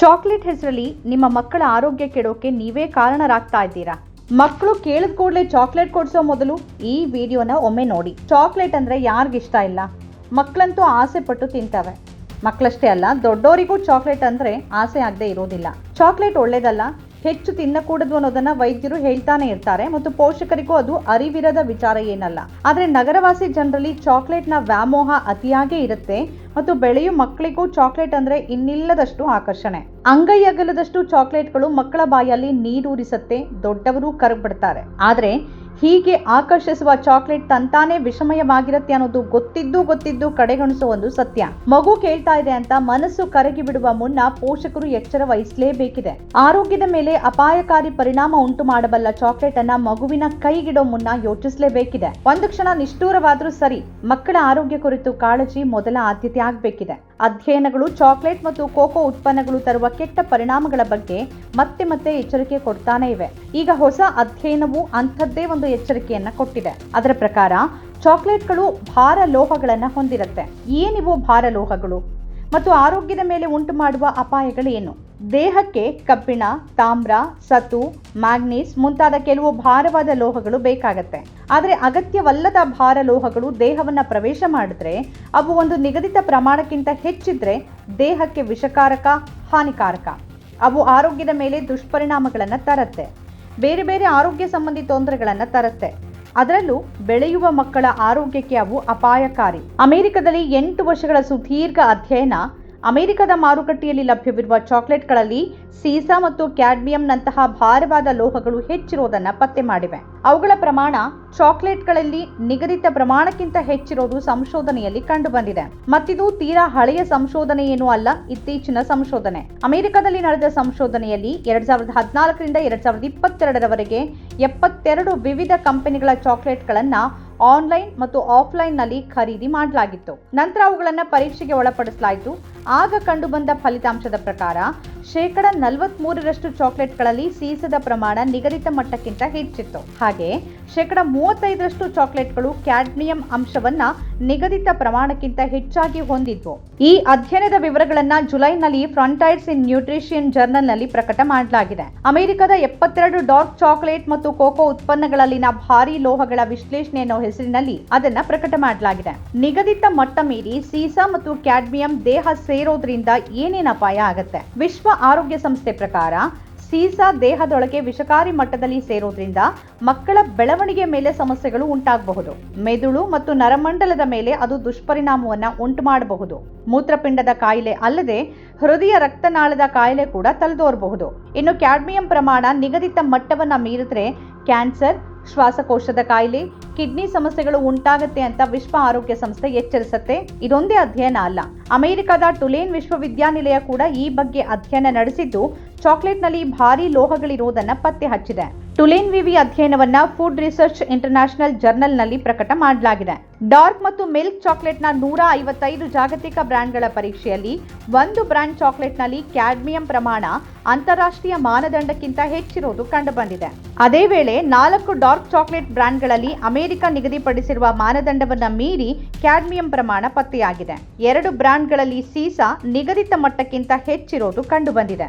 Chocolate ಹೆಸರಲ್ಲಿ ನಿಮ್ಮ ಮಕ್ಕಳ ಆರೋಗ್ಯ ಕೆಡೋಕೆ ನೀವೇ ಕಾರಣರಾಗ್ತಾ ಇದ್ದೀರಾ? ಮಕ್ಕಳು ಕೇಳಿದ ಕೂಡಲೇ ಚಾಕ್ಲೇಟ್ ಕೊಡಿಸೋ ಮೊದಲು ಈ ವಿಡಿಯೋನ ಒಮ್ಮೆ ನೋಡಿ. ಚಾಕ್ಲೇಟ್ ಅಂದರೆ ಯಾರಿಗಿಷ್ಟ ಇಲ್ಲ? ಮಕ್ಕಳಂತೂ ಆಸೆ ಪಟ್ಟು ತಿಂತವೆ. ಮಕ್ಕಳಷ್ಟೇ ಅಲ್ಲ ದೊಡ್ಡವರಿಗೂ ಚಾಕ್ಲೇಟ್ ಅಂದರೆ ಆಸೆ ಆಗದೆ ಇರೋದಿಲ್ಲ. ಚಾಕ್ಲೇಟ್ ಒಳ್ಳೇದಲ್ಲ ಹೆಚ್ಚು ತಿನ್ನಕೂಡದು ಅನ್ನೋದನ್ನ ವೈದ್ಯರು ಹೇಳ್ತಾನೆ ಇರ್ತಾರೆ ಮತ್ತು ಪೋಷಕರಿಗೂ ಅದು ಅರಿವಿರದ ವಿಚಾರ ಏನಲ್ಲ. ಆದರೆ ನಗರವಾಸಿ ಜನರಲ್ಲಿ ಚಾಕ್ಲೇಟ್ನ ವ್ಯಾಮೋಹ ಅತಿಯಾಗೇ ಇರುತ್ತೆ ಮತ್ತು ಬೆಳೆಯುವ ಮಕ್ಕಳಿಗೂ ಚಾಕ್ಲೇಟ್ ಅಂದ್ರೆ ಇನ್ನಿಲ್ಲದಷ್ಟು ಆಕರ್ಷಣೆ. ಅಂಗೈ ಅಗಲದಷ್ಟು ಚಾಕ್ಲೇಟ್ಗಳು ಮಕ್ಕಳ ಬಾಯಲ್ಲಿ ನೀರೂರಿಸತ್ತೆ, ದೊಡ್ಡವರು ಕರಗ್ಬಿಡ್ತಾರೆ. ಆದರೆ ಹೀಗೆ ಆಕರ್ಷಿಸುವ ಚಾಕ್ಲೇಟ್ ತಂತಾನೇ ವಿಷಮಯವಾಗಿರುತ್ತೆ ಅನ್ನೋದು ಗೊತ್ತಿದ್ದು ಗೊತ್ತಿದ್ದು ಕಡೆಗಣಿಸುವ ಒಂದು ಸತ್ಯ. ಮಗು ಕೇಳ್ತಾ ಇದೆ ಅಂತ ಮನಸ್ಸು ಕರಗಿ ಬಿಡುವ ಮುನ್ನ ಪೋಷಕರು ಎಚ್ಚರ ವಹಿಸಲೇಬೇಕಿದೆ. ಆರೋಗ್ಯದ ಮೇಲೆ ಅಪಾಯಕಾರಿ ಪರಿಣಾಮ ಉಂಟು ಮಾಡಬಲ್ಲ ಚಾಕ್ಲೇಟ್ ಅನ್ನ ಮಗುವಿನ ಕೈಗಿಡೋ ಮುನ್ನ ಯೋಚಿಸಲೇಬೇಕಿದೆ. ಒಂದು ಕ್ಷಣ ನಿಷ್ಠೂರವಾದರೂ ಸರಿ, ಮಕ್ಕಳ ಆರೋಗ್ಯ ಕುರಿತು ಕಾಳಜಿ ಮೊದಲ ಆದ್ಯತೆ ಆಗಬೇಕಿದೆ. ಅಧ್ಯಯನಗಳು, ಚಾಕ್ಲೇಟ್ ಮತ್ತು ಕೋಕೋ ಉತ್ಪನ್ನಗಳು ತರುವ ಕೆಟ್ಟ ಪರಿಣಾಮಗಳ ಬಗ್ಗೆ ಮತ್ತೆ ಮತ್ತೆ ಎಚ್ಚರಿಕೆ ಕೊಡ್ತಾನೆ ಇವೆ. ಈಗ ಹೊಸ ಅಧ್ಯಯನವು ಅಂಥದ್ದೇ ಒಂದು ಎಚ್ಚರಿಕೆಯನ್ನ ಕೊಟ್ಟಿದೆ. ಅದರ ಪ್ರಕಾರ, ಚಾಕ್ಲೇಟ್ಗಳು ಭಾರ ಲೋಹಗಳನ್ನು ಹೊಂದಿರುತ್ತೆ. ಏನಿವು ಭಾರ ಲೋಹಗಳು ಮತ್ತು ಆರೋಗ್ಯದ ಮೇಲೆ ಉಂಟು ಮಾಡುವ ಅಪಾಯಗಳೇನು? ದೇಹಕ್ಕೆ ಕಬ್ಬಿಣ, ತಾಮ್ರ ಸತು ಮ್ಯಾಗ್ನೀಸ್ ಮುಂತಾದ ಕೆಲವು ಭಾರವಾದ ಲೋಹಗಳು ಬೇಕಾಗತ್ತೆ. ಆದರೆ ಅಗತ್ಯವಲ್ಲದ ಭಾರ ಲೋಹಗಳು ದೇಹವನ್ನು ಪ್ರವೇಶ ಮಾಡಿದ್ರೆ, ಅವು ಒಂದು ನಿಗದಿತ ಪ್ರಮಾಣಕ್ಕಿಂತ ಹೆಚ್ಚಿದ್ರೆ ದೇಹಕ್ಕೆ ವಿಷಕಾರಕ, ಹಾನಿಕಾರಕ. ಅವು ಆರೋಗ್ಯದ ಮೇಲೆ ದುಷ್ಪರಿಣಾಮಗಳನ್ನು ತರುತ್ತೆ. ಬೇರೆ ಬೇರೆ ಆರೋಗ್ಯ ಸಂಬಂಧಿ ತೊಂದರೆಗಳನ್ನು ತರುತ್ತೆ. ಅದರಲ್ಲೂ ಬೆಳೆಯುವ ಮಕ್ಕಳ ಆರೋಗ್ಯಕ್ಕೆ ಅವು ಅಪಾಯಕಾರಿ. ಅಮೆರಿಕದಲ್ಲಿ ಎಂಟು ವರ್ಷಗಳ ಸುದೀರ್ಘ ಅಧ್ಯಯನ ಅಮೆರಿಕದ ಮಾರುಕಟ್ಟೆಯಲ್ಲಿ ಲಭ್ಯವಿರುವ ಚಾಕ್ಲೇಟ್ಗಳಲ್ಲಿ ಸೀಸಾ ಮತ್ತು ಕ್ಯಾಡ್ಮಿಯಂನಂತಹ ಭಾರವಾದ ಲೋಹಗಳು ಹೆಚ್ಚಿರೋದನ್ನು ಪತ್ತೆ ಮಾಡಿವೆ. ಅವುಗಳ ಪ್ರಮಾಣ ಚಾಕ್ಲೇಟ್ಗಳಲ್ಲಿ ನಿಗದಿತ ಪ್ರಮಾಣಕ್ಕಿಂತ ಹೆಚ್ಚಿರೋದು ಸಂಶೋಧನೆಯಲ್ಲಿ ಕಂಡುಬಂದಿದೆ. ಮತ್ತಿದು ತೀರಾ ಹಳೆಯ ಸಂಶೋಧನೆ ಏನೂ ಅಲ್ಲ, ಇತ್ತೀಚಿನ ಸಂಶೋಧನೆ. ಅಮೆರಿಕದಲ್ಲಿ ನಡೆದ ಸಂಶೋಧನೆಯಲ್ಲಿ ಎರಡ್ ಸಾವಿರದ ಹದಿನಾಲ್ಕರಿಂದ ಎರಡ್ ಸಾವಿರದ ಇಪ್ಪತ್ತೆರಡರವರೆಗೆ ಎಪ್ಪತ್ತೆರಡು ವಿವಿಧ ಕಂಪನಿಗಳ ಚಾಕ್ಲೇಟ್ಗಳನ್ನು ಆನ್ಲೈನ್ ಮತ್ತು ಆಫ್ಲೈನ್ನಲ್ಲಿ ಖರೀದಿ ಮಾಡಲಾಗಿತ್ತು. ನಂತರ ಅವುಗಳನ್ನು ಪರೀಕ್ಷೆಗೆ ಒಳಪಡಿಸಲಾಯಿತು. ಆಗ ಕಂಡುಬಂದ ಫಲಿತಾಂಶದ ಪ್ರಕಾರ ಶೇಕಡ ನಲವತ್ಮೂರರಷ್ಟು ಚಾಕ್ಲೇಟ್ಗಳಲ್ಲಿ ಸೀಸದ ಪ್ರಮಾಣ ನಿಗದಿತ ಮಟ್ಟಕ್ಕಿಂತ ಹೆಚ್ಚಿತ್ತು. ಹಾಗೆ ಶೇಕಡ ಮೂವತ್ತೈದರಷ್ಟು ಚಾಕ್ಲೇಟ್ಗಳು ಕ್ಯಾಡ್ಮಿಯಂ ಅಂಶವನ್ನ ನಿಗದಿತ ಪ್ರಮಾಣಕ್ಕಿಂತ ಹೆಚ್ಚಾಗಿ ಹೊಂದಿದ್ವು. ಈ ಅಧ್ಯಯನದ ವಿವರಗಳನ್ನ ಜುಲೈನಲ್ಲಿ ಫ್ರಂಟೈರ್ಸ್ ಇನ್ ನ್ಯೂಟ್ರಿಷಿಯನ್ ಜರ್ನಲ್ನಲ್ಲಿ ಪ್ರಕಟ ಮಾಡಲಾಗಿದೆ. ಅಮೆರಿಕದ ಎಪ್ಪತ್ತೆರಡು ಡಾರ್ಕ್ ಚಾಕ್ಲೇಟ್ ಮತ್ತು ಕೋಕೋ ಉತ್ಪನ್ನಗಳಲ್ಲಿನ ಭಾರಿ ಲೋಹಗಳ ವಿಶ್ಲೇಷಣೆ ಅನ್ನೋ ಹೆಸರಿನಲ್ಲಿ ಅದನ್ನ ಪ್ರಕಟ ಮಾಡಲಾಗಿದೆ. ನಿಗದಿತ ಮಟ್ಟ ಮೀರಿ ಸೀಸಾ ಮತ್ತು ಕ್ಯಾಡ್ಮಿಯಂ ದೇಹ ಸೇರೋದ್ರಿಂದ ಏನೇನು ಅಪಾಯ ಆಗತ್ತೆ? ವಿಶ್ವ ಆರೋಗ್ಯ ಸಂಸ್ಥೆ ಪ್ರಕಾರ ಸೀಸಾ ದೇಹದೊಳಗೆ ವಿಷಕಾರಿ ಮಟ್ಟದಲ್ಲಿ ಸೇರೋದ್ರಿಂದ ಮಕ್ಕಳ ಬೆಳವಣಿಗೆ ಮೇಲೆ ಸಮಸ್ಯೆಗಳು ಉಂಟಾಗಬಹುದು. ಮೆದುಳು ಮತ್ತು ನರಮಂಡಲದ ಮೇಲೆ ಅದು ದುಷ್ಪರಿಣಾಮವನ್ನು ಉಂಟು ಮಾಡಬಹುದು ಮೂತ್ರಪಿಂಡದ ಕಾಯಿಲೆ ಅಲ್ಲದೆ ಹೃದಯ ರಕ್ತನಾಳದ ಕಾಯಿಲೆ ಕೂಡ ತಲೆದೋರಬಹುದು. ಇನ್ನು ಕ್ಯಾಡ್ಮಿಯಂ ಪ್ರಮಾಣ ನಿಗದಿತ ಮಟ್ಟವನ್ನು ಮೀರಿದ್ರೆ ಕ್ಯಾನ್ಸರ್ ಶ್ವಾಸಕೋಶದ ಕಾಯಿಲೆ, ಕಿಡ್ನಿ ಸಮಸ್ಯೆಗಳು ಉಂಟಾಗುತ್ತೆ ಅಂತ ವಿಶ್ವ ಆರೋಗ್ಯ ಸಂಸ್ಥೆ ಎಚ್ಚರಿಸುತ್ತೆ. ಇದೊಂದೇ ಅಧ್ಯಯನ ಅಲ್ಲ. ಅಮೆರಿಕದ ಟುಲೇನ್ ವಿಶ್ವವಿದ್ಯಾನಿಲಯ ಕೂಡ ಈ ಬಗ್ಗೆ ಅಧ್ಯಯನ ನಡೆಸಿದ್ದು, ಚಾಕ್ಲೇಟ್ನಲ್ಲಿ ಭಾರಿ ಲೋಹಗಳಿರುವುದನ್ನು ಪತ್ತೆ ಹಚ್ಚಿದೆ. ಟುಲೇನ್ ವಿವಿ ಅಧ್ಯಯನವನ್ನ ಫುಡ್ ರಿಸರ್ಚ್ ಇಂಟರ್ನ್ಯಾಷನಲ್ ಜರ್ನಲ್ನಲ್ಲಿ ಪ್ರಕಟ ಮಾಡಲಾಗಿದೆ. ಡಾರ್ಕ್ ಮತ್ತು ಮಿಲ್ಕ್ ಚಾಕ್ಲೇಟ್ನ ನೂರ ಐವತ್ತೈದು ಜಾಗತಿಕ ಬ್ರ್ಯಾಂಡ್ಗಳ ಪರೀಕ್ಷೆಯಲ್ಲಿ ಒಂದು ಬ್ರ್ಯಾಂಡ್ ಚಾಕ್ಲೇಟ್ನಲ್ಲಿ ಕ್ಯಾಡ್ಮಿಯಂ ಪ್ರಮಾಣ ಅಂತಾರಾಷ್ಟ್ರೀಯ ಮಾನದಂಡಕ್ಕಿಂತ ಹೆಚ್ಚಿರುವುದು ಕಂಡುಬಂದಿದೆ. ಅದೇ ವೇಳೆ ನಾಲ್ಕು ಡಾರ್ಕ್ ಚಾಕ್ಲೇಟ್ ಬ್ರ್ಯಾಂಡ್ಗಳಲ್ಲಿ ಅಮೆರಿಕ ನಿಗದಿಪಡಿಸಿರುವ ಮಾನದಂಡವನ್ನು ಮೀರಿ ಕ್ಯಾಡ್ಮಿಯಂ ಪ್ರಮಾಣ ಪತ್ತೆಯಾಗಿದೆ. ಎರಡು ಬ್ರ್ಯಾಂಡ್ಗಳಲ್ಲಿ ಸೀಸಾ ನಿಗದಿತ ಮಟ್ಟಕ್ಕಿಂತ ಹೆಚ್ಚಿರೋದು ಕಂಡುಬಂದಿದೆ.